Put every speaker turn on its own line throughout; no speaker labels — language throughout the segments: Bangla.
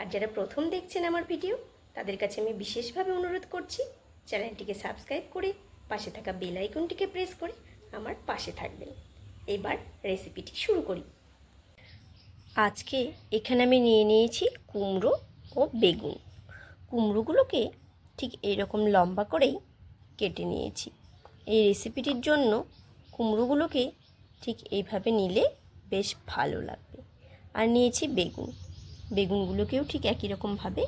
আর যারা প্রথম দেখছেন আমার ভিডিও, তাদের কাছে আমি বিশেষভাবে অনুরোধ করছি, চ্যানেলটিকে সাবস্ক্রাইব করে পাশে থাকা বেল আইকনটিকে প্রেস করে আমার পাশে থাকবেন। এবার রেসিপিটি শুরু করি। আজকে এখানে আমি নিয়ে নিয়েছি কুমড়ো ও বেগুন। কুমড়োগুলোকে ঠিক এইরকম লম্বা করেই কেটে নিয়েছি। এই রেসিপিটির জন্য কুমড়োগুলোকে ঠিক এইভাবে নিলে বেশ ভালো লাগবে। আর নিয়েছি বেগুন। বেগুনগুলোকেও ঠিক একই রকমভাবে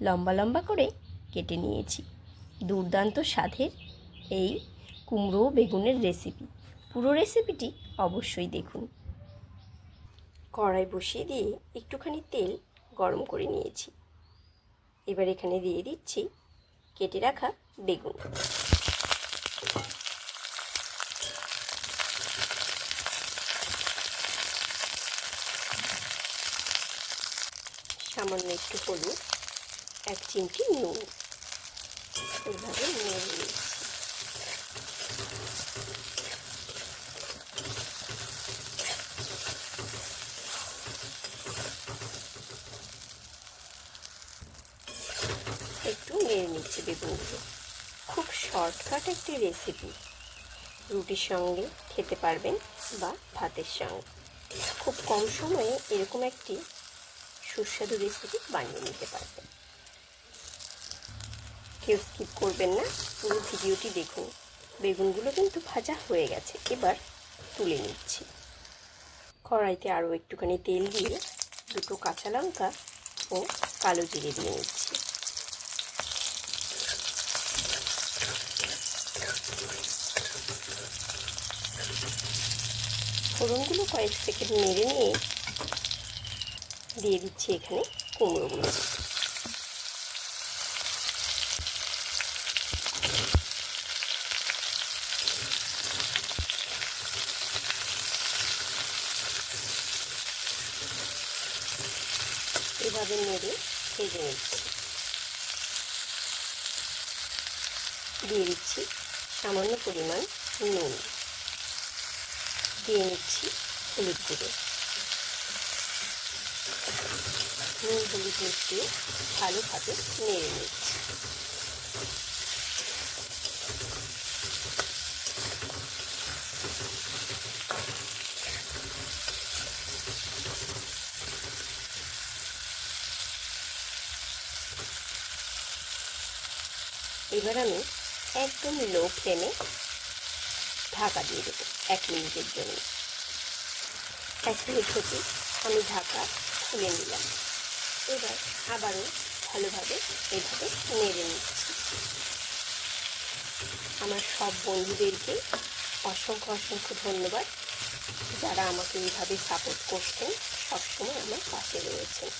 লম্বা লম্বা করে কেটে নিয়েছি। দুর্দান্ত স্বাদের এই কুমড়ো বেগুনের রেসিপি। পুরো রেসিপিটি অবশ্যই দেখুন। কড়াই বসিয়ে দিয়ে একটুখানি তেল গরম করে নিয়েছি। এবার এখানে দিয়ে দিচ্ছি কেটে রাখা বেগুন। সামান্য একটু হলুদ, এক চিমটি নুন। এইভাবে নিয়ে একটু নেড়ে নিচ্ছি বেগুনগুলো। খুব শর্টকাট একটি রেসিপি রুটির সঙ্গে খেতে পারবেন বা ভাতের সঙ্গে। খুব কম সময়ে এরকম একটি সুস্বাদু রেসিপি বানিয়ে নিতে পারবেন। কেউ স্কিপ করবেন না, পুরো ভিডিওটি দেখুন। বেগুনগুলো কিন্তু ভাজা হয়ে গেছে, এবার তুলে নিচ্ছি। কড়াইতে আরও একটুখানি তেল দিয়ে দুটো কাঁচা লঙ্কা ও কালো জিরে দিয়ে নিচ্ছি। ফোড়নগুলো কয়েক সেকেন্ড নেড়ে নিয়ে দিয়ে দিচ্ছি এখানে কুমড়োগুলো এভাবে নেড়ে ভেজে নিচ্ছি। দিয়ে দিচ্ছি সামান্য পরিমাণ নুন। দিয়ে নিচ্ছি হলুদ গুঁড়ো। হলুদ মিশিয়ে ভালোভাবে নেড়ে নিচ্ছি। এবার আমি একদম লো ফ্লেমে ঢাকা দিয়ে দেবো এক মিনিটের জন্য। এক মিনিট হতে আমি ঢাকা খুলে নিলাম। এবার আবারও ভালোভাবে এইভাবে নেড়ে নিচ্ছি। আমার সব বন্ধুদেরকে অসংখ্য অসংখ্য ধন্যবাদ। যারা আমাকে এইভাবে সাপোর্ট করছেন, সবসময় আমার পাশে রয়েছেন।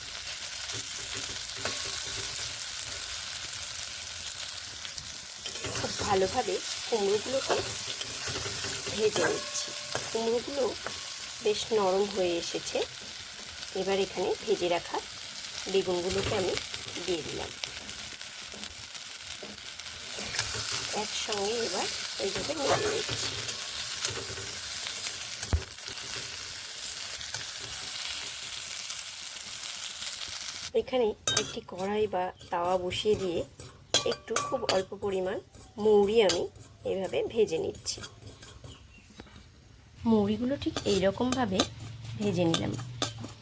খুব ভালোভাবে কুমড়োগুলোকে ভেজে নিচ্ছি। কুমড়োগুলো বেশ নরম হয়ে এসেছে। এবার এখানে ভেজে রাখা বেগুনগুলোকে আমি দিয়ে দিলাম। একসঙ্গে এবার এইভাবে নেড়ে নিচ্ছি। এখানে একটি কড়াই বা তাওয়া বসিয়ে দিয়ে একটু খুব অল্প পরিমাণ মৌরি আমি এইভাবে ভেজে নিচ্ছি। মৌরিগুলো ঠিক এই রকমভাবে ভেজে নিলাম।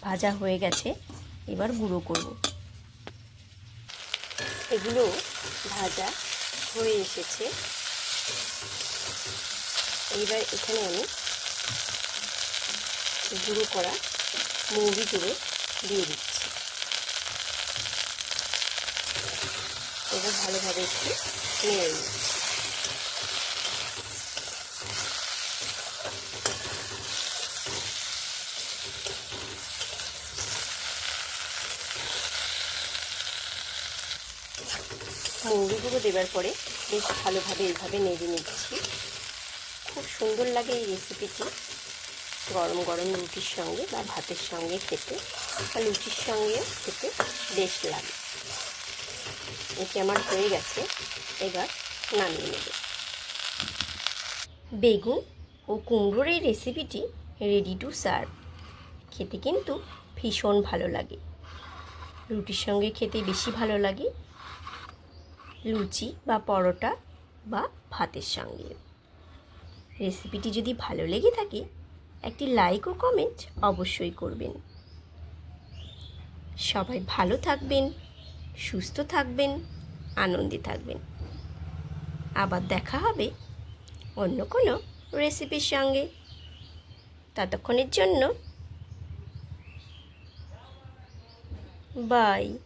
ভাজা হয়ে গেছে। এবার গুঁড়ো করব। এগুলো ভাজা হয়ে এসেছে। এইবার এখানে আমি গুঁড়ো করা মৌরি গুঁড়ো দিয়ে দিচ্ছি। এবার ভালোভাবে একটু নেড়ে নিচ্ছি। মৌরি গুঁড়ো দেওয়ার পরে বেশ ভালোভাবে এইভাবে নেড়ে নিচ্ছি। খুব সুন্দর লাগে এই রেসিপিটি গরম গরম রুটির সঙ্গে বা ভাতের সঙ্গে খেতে বা লুচির সঙ্গে খেতে বেশ লাগে। এটি আমার হয়ে গেছে, এবার নামিয়ে নেব। বেগুন ও কুমড়োর এই রেসিপিটি রেডি টু সার্ভ খেতে কিন্তু ভীষণ ভালো লাগে। রুটির সঙ্গে খেতে বেশি ভালো লাগে। লুচি বা পরোটা বা ভাতের সঙ্গে। রেসিপিটি যদি ভালো লেগে থাকে, একটি লাইক ও কমেন্ট অবশ্যই করবেন। সবাই ভালো থাকবেন, সুস্থ থাকবেন, আনন্দে থাকবেন। আবার দেখা হবে অন্য কোনো রেসিপির সঙ্গে। ততক্ষণের জন্য বাই